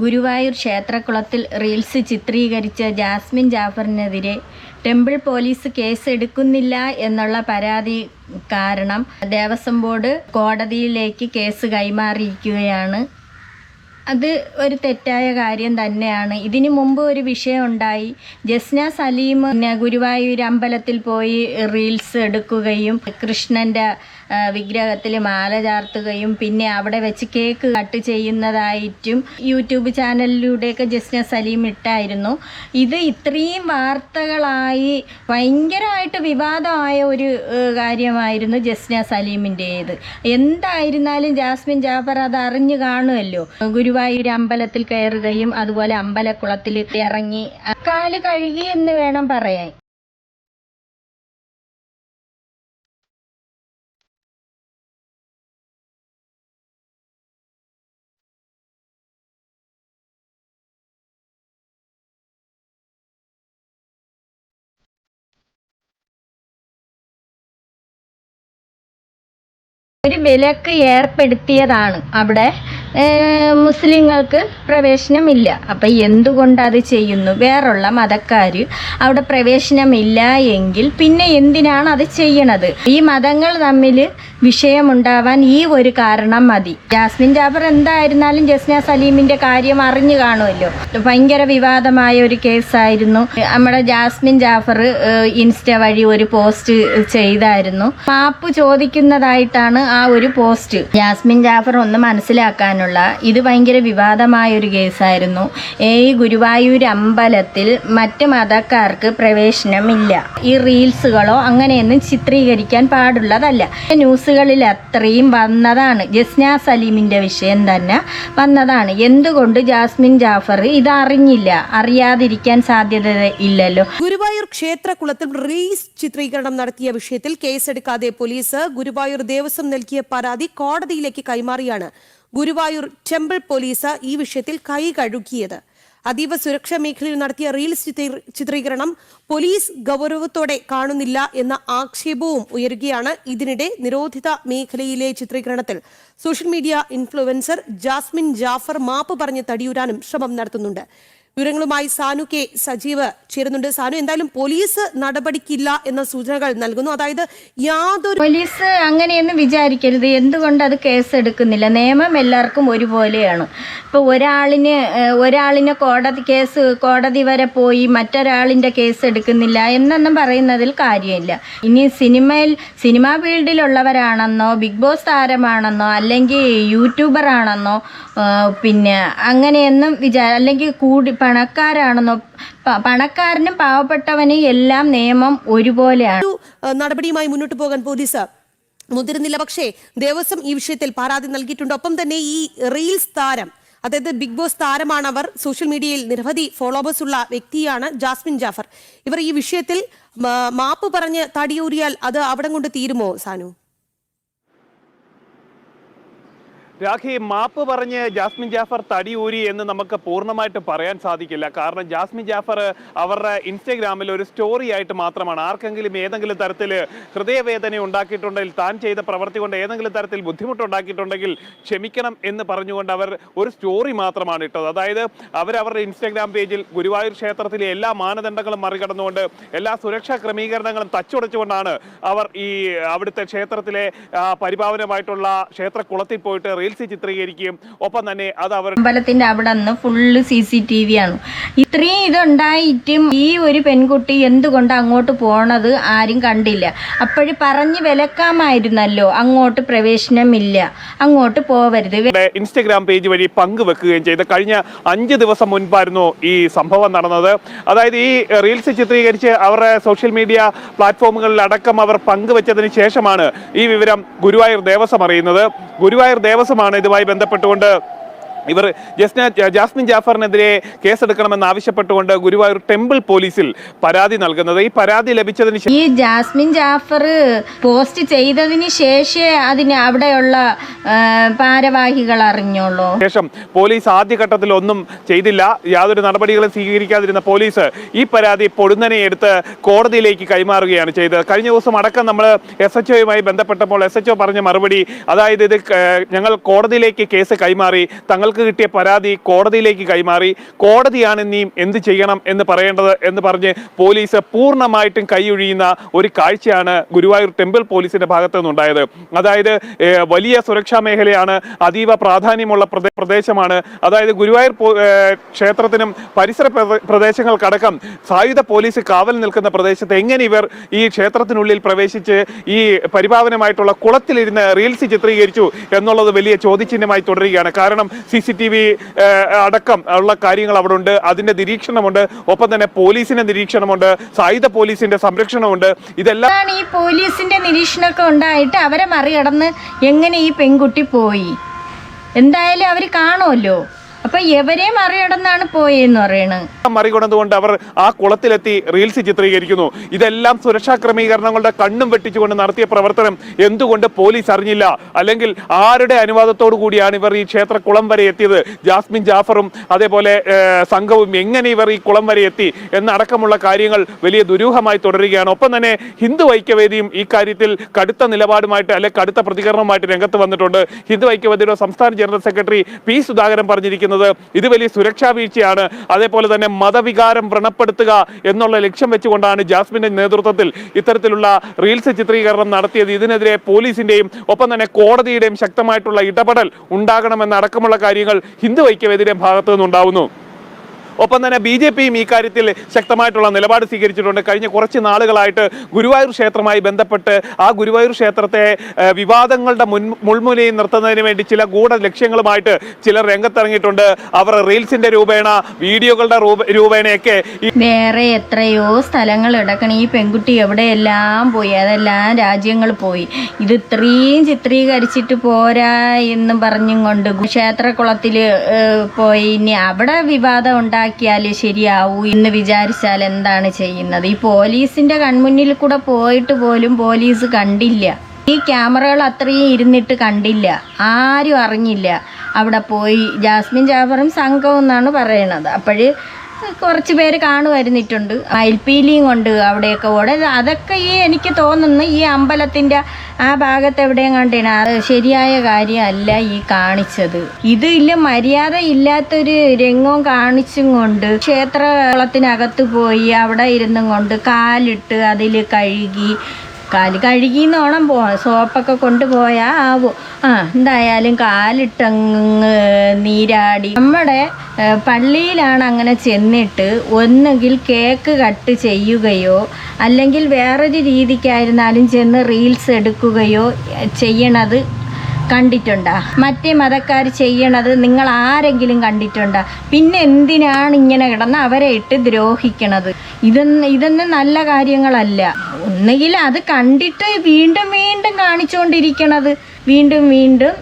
ഗുരുവായൂർ ക്ഷേത്രക്കുളത്തിൽ റീൽസ് ചിത്രീകരിച്ച ജാസ്മിൻ ജാഫറിനെതിരെ ടെമ്പിൾ പോലീസ് കേസ് എടുക്കുന്നില്ല എന്നുള്ള പരാതി കാരണം ദേവസ്വം ബോർഡ് കോടതിയിലേക്ക് കേസ് കൈമാറിയിരിക്കുകയാണ്. അത് ഒരു തെറ്റായ കാര്യം തന്നെയാണ്. ഇതിനു മുമ്പ് ഒരു വിഷയം ഉണ്ടായി. ജസ്ന സലീം പിന്നെ ഗുരുവായൂർ അമ്പലത്തിൽ പോയി റീൽസ് എടുക്കുകയും കൃഷ്ണന്റെ വിഗ്രഹത്തിൽ മാല ചാർത്തുകയും പിന്നെ അവിടെ വെച്ച് കേക്ക് കട്ട് ചെയ്യുന്നതായിട്ടും യൂട്യൂബ് ചാനലിലൂടെയൊക്കെ ജസ്ന സലീം ഇട്ടായിരുന്നു. ഇത് ഇത്രയും വാർത്തകളായി ഭയങ്കരമായിട്ട് വിവാദമായ ഒരു കാര്യമായിരുന്നു ജസ്ന സലീമിന്റേത്. എന്തായിരുന്നാലും ജാസ്മിൻ ജാഫർ അത് അറിഞ്ഞു കാണുമല്ലോ ഗുരുവായൂർ അമ്പലത്തിൽ കയറുകയും അതുപോലെ അമ്പലക്കുളത്തിൽ ഇറങ്ങി കാൽ കഴുകി എന്ന് വേണം പറയാൻ. ഒരു വിലക്ക് ഏർപ്പെടുത്തിയതാണ് അവിടെ. മുസ്ലിങ്ങൾക്ക് പ്രവേശനമില്ല. അപ്പം എന്തുകൊണ്ട് അത് ചെയ്യുന്നു? വേറുള്ള മതക്കാർ അവിടെ പ്രവേശനമില്ല എങ്കിൽ പിന്നെ എന്തിനാണ് അത് ചെയ്യണത്? ഈ മതങ്ങൾ തമ്മിൽ വിഷയമുണ്ടാവാൻ ഈ ഒരു കാരണം മതി. ജാസ്മിൻ ജാഫർ എന്തായിരുന്നാലും ജസ്ന സലീമിന്റെ കാര്യം അറിഞ്ഞു കാണുമല്ലോ ഭയങ്കര വിവാദമായ ഒരു കേസായിരുന്നു. നമ്മുടെ ജാസ്മിൻ ജാഫർ ഇൻസ്റ്റ വഴി ഒരു പോസ്റ്റ് ചെയ്തായിരുന്നു. മാപ്പ് ചോദിക്കുന്നതായിട്ടാണ് ആ ഒരു പോസ്റ്റ്. ജാസ്മിൻ ജാഫർ ഒന്ന് മനസ്സിലാക്കാനുള്ള ഇത് ഭയങ്കര വിവാദമായ ഒരു കേസായിരുന്നു. ഈ ഗുരുവായൂർ അമ്പലത്തിൽ മറ്റ് മതക്കാർക്ക് പ്രവേശനമില്ല. ഈ റീൽസുകളോ അങ്ങനെയൊന്നും ചിത്രീകരിക്കാൻ പാടുള്ളതല്ല. ന്യൂസുകളിൽ അത്രയും വന്നതാണ്. ജസ്ന സലീമിന്റെ വിഷയം തന്നെ വന്നതാണ്. എന്തുകൊണ്ട് ജാസ്മിൻ ജാഫർ ഇത് അറിഞ്ഞില്ല അറിയാതിരിക്കാൻ സാധ്യത ഇല്ലല്ലോ. ഗുരുവായൂർ ക്ഷേത്രകുളത്തിൽ റീൽസ് ചിത്രീകരണം നടത്തിയ വിഷയത്തിൽ കേസെടുക്കാതെ പോലീസ് ഗുരുവായൂർ ദേവസ്വം നൽകിയ പരാതി കോടതിയിലേക്ക് കൈമാറിയാണ്. ഗുരുവായൂർ ടെമ്പിൾ പോലീസ് ഈ വിഷയത്തിൽ കൈ കഴുകിയത്. അതീവ സുരക്ഷാ മേഖലയിൽ നടത്തിയ റീൽസ് ചിത്രീകരണം പോലീസ് ഗൗരവത്തോടെ കാണുന്നില്ല എന്ന ആക്ഷേപവും ഉയരുകയാണ്. ഇതിനിടെ നിരോധിത മേഖലയിലെ ചിത്രീകരണത്തിൽ social media influencer Jasmin Jafar മാപ്പ് പറഞ്ഞ് തടിയൂരാനും ശ്രമം നടത്തുന്നുണ്ട്. വിവരങ്ങളുമായി സാനു കെ സജീവ് ചേരുന്നുണ്ട്. സാനു എന്തായാലും പോലീസ് നടപടിക്കില്ല എന്ന സൂചനകൾ നൽകുന്നു. അതായത് യാതൊരു പോലീസ് അങ്ങനെയൊന്നും വിചാരിക്കരുത്. എന്തുകൊണ്ട് അത് കേസ് എടുക്കുന്നില്ല നിയമം എല്ലാവർക്കും ഒരുപോലെയാണ്. ഇപ്പോൾ ഒരാളിന് ഒരാളിന് കോടതി കേസ് കോടതി വരെ പോയി മറ്റൊരാളിന്റെ കേസ് എടുക്കുന്നില്ല എന്നൊന്നും പറയുന്നതിൽ കാര്യമില്ല. ഇനി സിനിമയിൽ സിനിമാ ഫീൽഡിലുള്ളവരാണെന്നോ ബിഗ് ബോസ് താരമാണെന്നോ അല്ലെങ്കിൽ യൂട്യൂബർ ആണെന്നോ പിന്നെ അങ്ങനെയൊന്നും വിചാ അല്ലെങ്കിൽ കൂടി പണക്കാരാണെന്നോ പണക്കാരനും പാവപ്പെട്ടവനും എല്ലാം നിയമം ഒരുപോലെയാണ്. നടപടിയുമായി മുന്നോട്ട് പോകാൻ പോലീസ് മുതിരുന്നില്ല പക്ഷേ ദേവസ്വം ഈ വിഷയത്തിൽ പരാതി നൽകിയിട്ടുണ്ട്. ഒപ്പം തന്നെ ഈ റീൽസ് താരം അതായത് ബിഗ് ബോസ് താരമാണ് അവർ. സോഷ്യൽ മീഡിയയിൽ നിരവധി ഫോളോവേഴ്സ് ഉള്ള വ്യക്തിയാണ് ജാസ്മിൻ ജാഫർ. ഇവർ ഈ വിഷയത്തിൽ മാപ്പ് പറഞ്ഞ് തടിയൂരിയാൽ അത് അവിടെ കൊണ്ട് തീരുമോ സാനു? രാഖി മാപ്പ് പറഞ്ഞ് ജാസ്മിൻ ജാഫർ തടിയൂരി എന്ന് നമുക്ക് പൂർണമായിട്ട് പറയാൻ സാധിക്കില്ല. കാരണം ജാസ്മിൻ ജാഫർ അവരുടെ ഇൻസ്റ്റഗ്രാമിൽ ഒരു സ്റ്റോറി ആയിട്ട് മാത്രമാണ്. ആർക്കെങ്കിലും ഏതെങ്കിലും തരത്തിൽ ഹൃദയവേദന ഉണ്ടാക്കിയിട്ടുണ്ടെങ്കിൽ താൻ ചെയ്ത പ്രവൃത്തി കൊണ്ട് ഏതെങ്കിലും തരത്തിൽ ബുദ്ധിമുട്ടുണ്ടാക്കിയിട്ടുണ്ടെങ്കിൽ ക്ഷമിക്കണം എന്ന് പറഞ്ഞുകൊണ്ട് അവർ ഒരു സ്റ്റോറി മാത്രമാണ് ഇട്ടത്. അതായത് അവർ അവരുടെ ഇൻസ്റ്റഗ്രാം പേജിൽ ഗുരുവായൂർ ക്ഷേത്രത്തിലെ എല്ലാ മാനദണ്ഡങ്ങളും മറികടന്നുകൊണ്ട് എല്ലാ സുരക്ഷാ ക്രമീകരണങ്ങളും തച്ചുടച്ചുകൊണ്ടാണ് അവർ ഈ അവിടുത്തെ ക്ഷേത്രത്തിലെ പരിപാവനമായിട്ടുള്ള ക്ഷേത്രക്കുളത്തിൽ പോയിട്ട് റീൽസ് ചിത്രീകരിക്കുകയും ഒപ്പം തന്നെ അത് അവർ അമ്പലത്തിന്റെ അവിടെ നിന്ന് full C C T V ആണ്. ഇത്രയും ഇതുണ്ടായിട്ടും ഈ ഒരു പെൺകുട്ടി എന്തുകൊണ്ട് അങ്ങോട്ട് പോണത് ആരും കണ്ടില്ല. അപ്പോഴും പറഞ്ഞു വിലക്കാമായിരുന്നല്ലോ അങ്ങോട്ട് പ്രവേശനമില്ല അങ്ങോട്ട് പോവരുത്. ഇൻസ്റ്റഗ്രാം പേജ് വഴി പങ്കുവെക്കുകയും ചെയ്ത് കഴിഞ്ഞ അഞ്ച് ദിവസം മുൻപായിരുന്നു ഈ സംഭവം നടന്നത്. അതായത് ഈ റീൽസ് ചിത്രീകരിച്ച് അവരുടെ സോഷ്യൽ മീഡിയ പ്ലാറ്റ്ഫോമുകളിൽ അടക്കം അവർ പങ്കുവെച്ചതിന് ശേഷമാണ് ഈ വിവരം ഗുരുവായൂർ ദേവസ്വം അറിയുന്നത്. ഗുരുവായൂർ ദേവസ്വമാണ് ഇതുമായി ബന്ധപ്പെട്ടുകൊണ്ട് ഇവർ ജസ്ന ജാസ്മിൻ ജാഫറിനെതിരെ കേസെടുക്കണമെന്ന് ആവശ്യപ്പെട്ടുകൊണ്ട് ഗുരുവായൂർ ടെമ്പിൾ പോലീസിൽ പരാതി നൽകുന്നത്. ഈ പരാതി ലഭിച്ചതിന് ശേഷം ഈ ജാസ്മിൻ ജാഫർ പോസ്റ്റ് ചെയ്തതിന് ശേഷമേ അതിന് അവിടെയുള്ള ഭാരവാഹികൾ അറിഞ്ഞോളൂ. ശേഷം പോലീസ് ആദ്യഘട്ടത്തിൽ ഒന്നും ചെയ്തില്ല. യാതൊരു നടപടികളും സ്വീകരിക്കാതിരുന്ന പോലീസ് ഈ പരാതി പൊടുന്നനെ എടുത്ത് കോടതിയിലേക്ക് കൈമാറുകയാണ് ചെയ്തത്. കഴിഞ്ഞ ദിവസം അടക്കം നമ്മൾ എസ് എച്ച് ഒയുമായി ബന്ധപ്പെട്ടപ്പോൾ എസ് എച്ച് ഒ പറഞ്ഞ മറുപടി അതായത് ഇത് ഞങ്ങൾ കോടതിയിലേക്ക് കേസ് കൈമാറി തങ്ങൾക്ക് അവർക്ക് കിട്ടിയ പരാതി കോടതിയിലേക്ക് കൈമാറി. കോടതിയാണ് ഇനി എന്ത് ചെയ്യണം എന്ന് പറയേണ്ടത് എന്ന് പറഞ്ഞ് പോലീസ് പൂർണമായിട്ടും കൈയൊഴിയുന്ന ഒരു കാഴ്ചയാണ് ഗുരുവായൂർ ടെമ്പിൾ പോലീസിന്റെ ഭാഗത്തു നിന്നുണ്ടായത്. അതായത് വലിയ സുരക്ഷാ മേഖലയാണ് അതീവ പ്രാധാന്യമുള്ള പ്രദേ- പ്രദേശമാണ്. അതായത് ഗുരുവായൂർ ക്ഷേത്രത്തിനും പരിസര പ്രദേ- പ്രദേശങ്ങൾക്കടക്കം സായുധ പോലീസ് കാവൽ നിൽക്കുന്ന പ്രദേശത്ത് എങ്ങനെ ഇവർ ഈ ക്ഷേത്രത്തിനുള്ളിൽ പ്രവേശിച്ച് ഈ പരിപാവനമായിട്ടുള്ള കുളത്തിലിരുന്ന് റീൽസ് ചിത്രീകരിച്ചു എന്നുള്ളത് വലിയ ചോദ്യചിഹ്നമായി തുടരുകയാണ്. കാരണം സി സി ടി വി അടക്കം ഉള്ള കാര്യങ്ങൾ അവിടെ ഉണ്ട് അതിന്റെ നിരീക്ഷണമുണ്ട്. ഒപ്പം തന്നെ പോലീസിന്റെ നിരീക്ഷണമുണ്ട്. സായുധ പോലീസിന്റെ സംരക്ഷണമുണ്ട്. ഇതെല്ലാം ഈ പോലീസിന്റെ നിരീക്ഷണമൊക്കെ ഉണ്ടായിട്ട് അവരെ മറികടന്ന് എങ്ങനെ ഈ പെൺകുട്ടി പോയി? എന്തായാലും അവർ കാണുമല്ലോ. അപ്പൊ എവരെ മറികടന്നാണ് പോയെന്ന് പറയുന്നത് മറികടന്നുകൊണ്ട് അവർ ആ കുളത്തിലെത്തി റീൽസ് ചിത്രീകരിക്കുന്നു. ഇതെല്ലാം സുരക്ഷാ ക്രമീകരണങ്ങളുടെ കണ്ണും വെട്ടിച്ചുകൊണ്ട് നടത്തിയ പ്രവർത്തനം. എന്തുകൊണ്ട് പോലീസ് അറിഞ്ഞില്ല? അല്ലെങ്കിൽ ആരുടെ അനുവാദത്തോടു കൂടിയാണ് ഇവർ ഈ ക്ഷേത്ര കുളം വരെ എത്തിയത്? ജാസ്മിൻ ജാഫറും അതേപോലെ സംഘവും എങ്ങനെ ഇവർ ഈ കുളം വരെ എത്തി? എന്നടക്കമുള്ള കാര്യങ്ങൾ വലിയ ദുരൂഹമായി തുടരുകയാണ്. ഒപ്പം തന്നെ ഹിന്ദു ഐക്യവേദിയും ഈ കാര്യത്തിൽ കടുത്ത നിലപാടുമായിട്ട് അല്ലെ കടുത്ത പ്രതികരണവുമായിട്ട് രംഗത്ത് വന്നിട്ടുണ്ട്. ഹിന്ദു ഐക്യവേദിയുടെ സംസ്ഥാന ജനറൽ സെക്രട്ടറി പി സുധാകരൻ പറഞ്ഞിരിക്കുന്നത് ഇത് വലിയ സുരക്ഷാ വീഴ്ചയാണ്. അതേപോലെ തന്നെ മതവികാരം വ്രണപ്പെടുത്തുക എന്നുള്ള ലക്ഷ്യം വെച്ചുകൊണ്ടാണ് ജാസ്മിന്റെ നേതൃത്വത്തിൽ ഇത്തരത്തിലുള്ള റീൽസ് ചിത്രീകരണം നടത്തിയത്. ഇതിനെതിരെ പോലീസിന്റെയും ഒപ്പം തന്നെ കോടതിയുടെയും ശക്തമായിട്ടുള്ള ഇടപെടൽ ഉണ്ടാകണമെന്ന അടക്കമുള്ള കാര്യങ്ങൾ ഹിന്ദു ഐക്യവേദിയുടെ ഭാഗത്തു നിന്നുണ്ടാവുന്നു ഒപ്പം തന്നെ ബി ജെ പിയും ഈ കാര്യത്തിൽ ശക്തമായിട്ടുള്ള നിലപാട് സ്വീകരിച്ചിട്ടുണ്ട്. കഴിഞ്ഞ കുറച്ച് നാളുകളായിട്ട് ഗുരുവായൂർ ക്ഷേത്രമായി ബന്ധപ്പെട്ട് ആ ഗുരുവായൂർ ക്ഷേത്രത്തെ വിവാദങ്ങളുടെ മുൻ മുൾമുനയിൽ നിർത്തുന്നതിന് വേണ്ടി ചില ഗൂഢ ലക്ഷ്യങ്ങളുമായിട്ട് ചിലർ രംഗത്തിറങ്ങിയിട്ടുണ്ട്. അവർ റീൽസിന്റെ രൂപേണ വീഡിയോകളുടെ രൂപ രൂപേണയൊക്കെ വേറെ എത്രയോ സ്ഥലങ്ങൾ എടുക്കണം ഈ പെൺകുട്ടി എവിടെയെല്ലാം പോയി? അതെല്ലാം രാജ്യങ്ങൾ പോയി. ഇത് ഇത്രയും ചിത്രീകരിച്ചിട്ട് പോരാ എന്ന് പറഞ്ഞും കൊണ്ട് ക്ഷേത്രക്കുളത്തിൽ പോയി. ഇനി അവിടെ വിവാദം ഉണ്ടാക്കിയാൽ ശരിയാവൂ എന്ന് വിചാരിച്ചാൽ എന്താണ് ചെയ്യുന്നത്? ഈ പോലീസിന്റെ കൺമുന്നിൽ കൂടെ പോയിട്ട് പോലും പോലീസ് കണ്ടില്ല. ഈ ക്യാമറകൾ അത്രയും ഇരുന്നിട്ട് കണ്ടില്ല. ആരും അറിഞ്ഞില്ല. അവിടെ പോയി ജാസ്മിൻ ജാഫറും സംഘവും എന്നാണ് പറയണത് അപ്പോഴ് കുറച്ച് പേര് കാണുമായിരുന്നിട്ടുണ്ട്. മയിൽപ്പീലിയും കൊണ്ട് അവിടെയൊക്കെ ഓടെ. അതൊക്കെ ഈ എനിക്ക് തോന്നുന്നു ഈ അമ്പലത്തിന്റെ ആ ഭാഗത്ത് എവിടെയും കണ്ടേന. അത് ശരിയായ കാര്യമല്ല ഈ കാണിച്ചത്. ഇത് ഇല്ല മര്യാദ ഇല്ലാത്തൊരു രംഗവും കാണിച്ചും കൊണ്ട് ക്ഷേത്രകുളത്തിനകത്ത് പോയി അവിടെ ഇരുന്നും കൊണ്ട് കാലിട്ട് അതിൽ കഴുകി കാൽ കഴുകിന്നോണം പോവാം സോപ്പൊക്കെ കൊണ്ടുപോയാൽ ആവും. ആ എന്തായാലും കാലിട്ടങ്ങ് നീരാടി. നമ്മുടെ പള്ളിയിലാണ് അങ്ങനെ ചെന്നിട്ട് ഒന്നുകിൽ കേക്ക് കട്ട് ചെയ്യുകയോ അല്ലെങ്കിൽ വേറൊരു രീതിക്കായിരുന്നാലും ചെന്ന് റീൽസ് എടുക്കുകയോ ചെയ്യണത് കണ്ടിട്ടുണ്ടാ? മറ്റേ മതക്കാർ ചെയ്യണത് നിങ്ങൾ ആരെങ്കിലും കണ്ടിട്ടുണ്ട്? പിന്നെ എന്തിനാണ് ഇങ്ങനെ കിടന്ന് അവരെ ഇട്ട് ദ്രോഹിക്കണത്? ഇതൊന്നും ഇതൊന്നും നല്ല കാര്യങ്ങളല്ല. ഒന്നുകിൽ അത് കണ്ടിട്ട് വീണ്ടും വീണ്ടും കാണിച്ചുകൊണ്ടിരിക്കണത് വീണ്ടും വീണ്ടും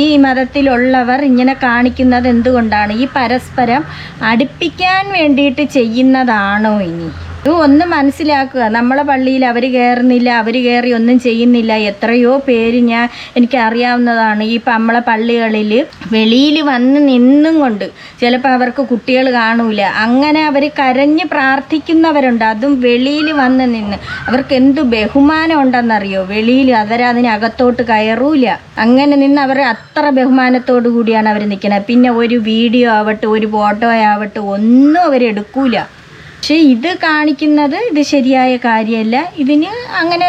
ഈ മതത്തിലുള്ളവർ ഇങ്ങനെ കാണിക്കുന്നത് എന്തുകൊണ്ടാണ്? ഈ പരസ്പരം അടുപ്പിക്കാൻ വേണ്ടിയിട്ട് ചെയ്യുന്നതാണോ ഇനി? ഒന്ന് മനസ്സിലാക്കുക. നമ്മളെ പള്ളിയിൽ അവർ കയറുന്നില്ല അവർ കയറി ഒന്നും ചെയ്യുന്നില്ല. എത്രയോ പേര് ഞാൻ എനിക്ക് അറിയാവുന്നതാണ് ഈ നമ്മളെ പള്ളികളിൽ വെളിയിൽ വന്ന് നിന്നും കൊണ്ട് ചിലപ്പോൾ അവർക്ക് കുട്ടികൾ കാണൂല. അങ്ങനെ അവർ കരഞ്ഞ് പ്രാർത്ഥിക്കുന്നവരുണ്ട്. അതും വെളിയിൽ വന്ന് നിന്ന്. അവർക്ക് എന്ത് ബഹുമാനം ഉണ്ടെന്നറിയോ? വെളിയിൽ അവരതിനകത്തോട്ട് കയറൂല. അങ്ങനെ നിന്ന് അവർ അത്ര ബഹുമാനത്തോടു കൂടിയാണ് അവർ നിൽക്കുന്നത് പിന്നെ ഒരു വീഡിയോ ആവട്ടെ ഒരു ഫോട്ടോ ആവട്ടെ ഒന്നും അവരെടുക്കൂല പക്ഷെ ഇത് കാണിക്കുന്നത് ഇത് ശരിയായ കാര്യമല്ല. ഇതിന് അങ്ങനെ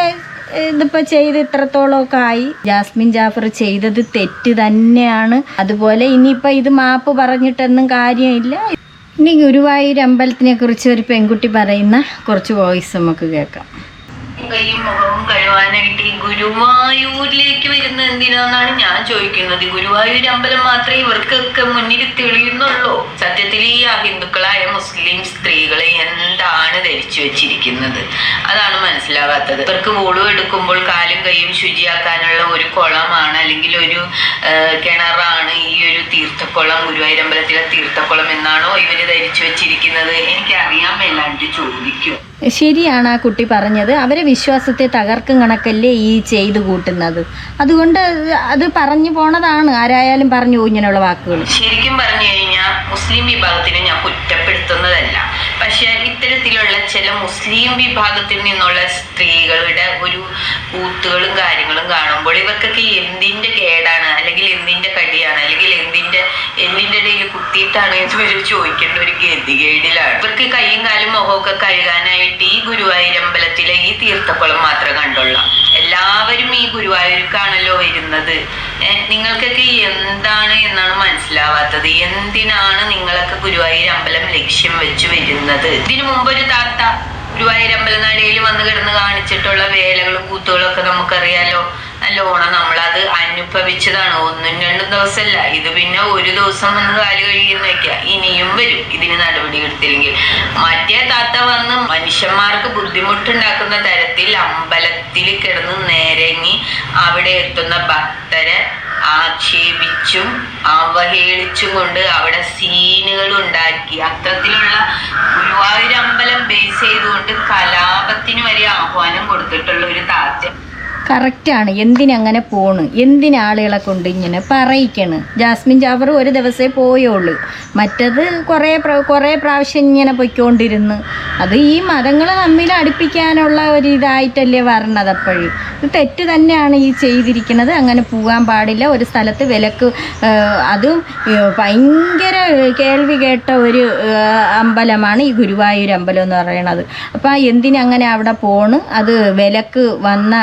ഇതിപ്പോൾ ഇതിപ്പോ ചെയ്ത് ഇത്രത്തോളമൊക്കെ ആയി. ജാസ്മിൻ ജാഫർ ചെയ്തത് തെറ്റ് തന്നെയാണ്. അതുപോലെ ഇനിയിപ്പോൾ ഇത് മാപ്പ് പറഞ്ഞിട്ടൊന്നും കാര്യമില്ല. ഇനി ഗുരുവായൂർ അമ്പലത്തിനെ കുറിച്ച് ഒരു പെൺകുട്ടി പറയുന്ന കുറച്ച് വോയിസ് നമുക്ക് കേൾക്കാം. കൈയും മുഖവും കഴുകാനായിട്ട് ഈ ഗുരുവായൂരിലേക്ക് വരുന്ന എന്തിനാന്നാണ് ഞാൻ ചോദിക്കുന്നത്? ഗുരുവായൂർ അമ്പലം മാത്രമേ ഇവർക്കൊക്കെ മുന്നിൽ തെളിയുന്നുള്ളൂ. സത്യത്തിൽ ഈ ഹിന്ദുക്കളായ മുസ്ലിം സ്ത്രീകളെ എന്താണ് ധരിച്ചു വെച്ചിരിക്കുന്നത്? അതാണ് മനസ്സിലാവാത്തത്. ഇവർക്ക് വോളു എടുക്കുമ്പോൾ കാലും കൈയും ശുചിയാക്കാനുള്ള ഒരു കുളമാണ് അല്ലെങ്കിൽ ഒരു കിണറാണ് ഈ ഒരു തീർത്ഥക്കുളം ഗുരുവായൂരമ്പലത്തിലെ തീർത്ഥക്കുളം എന്നാണോ ഇവർ ധരിച്ചു വെച്ചിരിക്കുന്നത്? എനിക്ക് അറിയാൻ മേലാണ്ട് ചോദിക്കും. ശരിയാണ് ആ കുട്ടി പറഞ്ഞത്. അവരെ വിശ്വാസത്തെ തകർക്കും കണക്കല്ലേ ഈ ചെയ്തു കൂട്ടുന്നത്. അതുകൊണ്ട് അത് പറഞ്ഞു പോണതാണ്. ആരായാലും പറഞ്ഞു ഇങ്ങനെയുള്ള വാക്കുകൾ ശരിക്കും പറഞ്ഞു കഴിഞ്ഞാൽ മുസ്ലിം വിഭാഗത്തിനെ ഞാൻ കുറ്റപ്പെടുത്തുന്നതല്ല. ചില മുസ്ലിം വിഭാഗത്തിൽ നിന്നുള്ള സ്ത്രീകളുടെ ഒരു കൂത്തുകളും കാര്യങ്ങളും കാണുമ്പോൾ ഇവർക്കൊക്കെ എന്തിന്റെ കേടാണ്? അല്ലെങ്കിൽ എന്തിന്റെ കടിയാണ്? അല്ലെങ്കിൽ എന്തിന്റെ എന്തിന്റെ ഇടയിൽ കുത്തിയിട്ടാണ് ഇവർ ചോദിക്കേണ്ട ഒരു ഗതികേടിലാണ്. ഇവർക്ക് കൈയും കാലും മുഖമൊക്കെ കഴുകാനായിട്ട് ഈ ഗുരുവായൂർ അമ്പലത്തിലെ ഈ തീർത്ഥക്കുളം മാത്രം കണ്ടുള്ള എല്ലാവരും ഈ ഗുരുവായൂർക്കാണല്ലോ വരുന്നത്. നിങ്ങൾക്കൊക്കെ എന്താണ് എന്നാണ് മനസ്സിലാവാത്തത്. എന്തിനാണ് നിങ്ങളൊക്കെ ഗുരുവായൂർ അമ്പലം ലക്ഷ്യം വെച്ച് വരുന്നത്? ഇതിനു മുമ്പ് ഒരു താത്ത ഗുരുവായൂർ അമ്പലനടയിൽ വന്ന് കിടന്ന് കാണിച്ചിട്ടുള്ള വേലകളും കൂത്തുകളും ഒക്കെ നമുക്കറിയാലോ. നല്ലോണം നമ്മളത് അനുഭവിച്ചതാണ്. ഒന്നും രണ്ടും ദിവസമല്ല. ഇത് പിന്നെ ഒരു ദിവസം വന്ന് കാൽ കഴിയുന്നൊക്കെ ഇനിയും വരും. ഇതിന് നടപടി എടുത്തില്ലെങ്കിൽ. മറ്റേ താത്ത വന്ന് മനുഷ്യന്മാർക്ക് ബുദ്ധിമുട്ടുണ്ടാക്കുന്ന തരത്തിൽ അമ്പലത്തിൽ കിടന്ന് നേരങ്ങി അവിടെ എത്തുന്ന ഭക്തരെ ആക്ഷേപിച്ചും അവഹേളിച്ചും കൊണ്ട് അവിടെ സീനുകൾ ഉണ്ടാക്കി. അത്തരത്തിലുള്ള ഗുരുവായൂർ അമ്പലം ബേസ് ചെയ്തുകൊണ്ട് കലാപത്തിന് വരെ ആഹ്വാനം കൊടുത്തിട്ടുള്ള ഒരു താത്ത. കറക്റ്റാണ് എന്തിനങ്ങനെ പോണ്? എന്തിനാളുകളെ കൊണ്ട് ഇങ്ങനെ പറയിക്കണ്? ജാസ്മിൻ ജാഫർ ഒരു ദിവസമേ പോയുള്ളൂ. മറ്റത് കുറേ കുറേ പ്രാവശ്യം ഇങ്ങനെ പൊയ്ക്കൊണ്ടിരുന്ന്. അത് ഈ മതങ്ങൾ തമ്മിൽ അടുപ്പിക്കാനുള്ള ഒരു ഇതായിട്ടല്ലേ വരണത് അപ്പോഴും. ഇത് തെറ്റ് തന്നെയാണ് ഈ ചെയ്തിരിക്കുന്നത് അങ്ങനെ പോകാൻ പാടില്ല. ഒരു സ്ഥലത്ത് വിലക്ക് അതും ഭയങ്കര കേൾവി കേട്ട ഒരു അമ്പലമാണ് ഈ ഗുരുവായൂർ അമ്പലം എന്ന് പറയണത്. അപ്പോൾ എന്തിനങ്ങനെ അവിടെ പോണ്? അത് വിലക്ക് വന്ന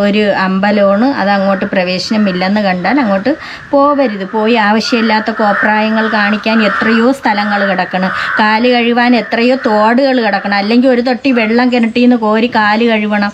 ഒരു അമ്പലമാണ് അത് അങ്ങോട്ട് പ്രവേശനമില്ലെന്ന് കണ്ടാൽ അങ്ങോട്ട് പോവരുത്. പോയി ആവശ്യമില്ലാത്ത കോപ്രായങ്ങൾ കാണിക്കാൻ എത്രയോ സ്ഥലങ്ങൾ കിടക്കണം. കാൽ കഴുകാൻ എത്രയോ തോടുകൾ കിടക്കണം. അല്ലെങ്കിൽ ഒരു തൊട്ടി വെള്ളം കിണറ്റിൽ നിന്ന് കോരി കാൽ കഴുകണം.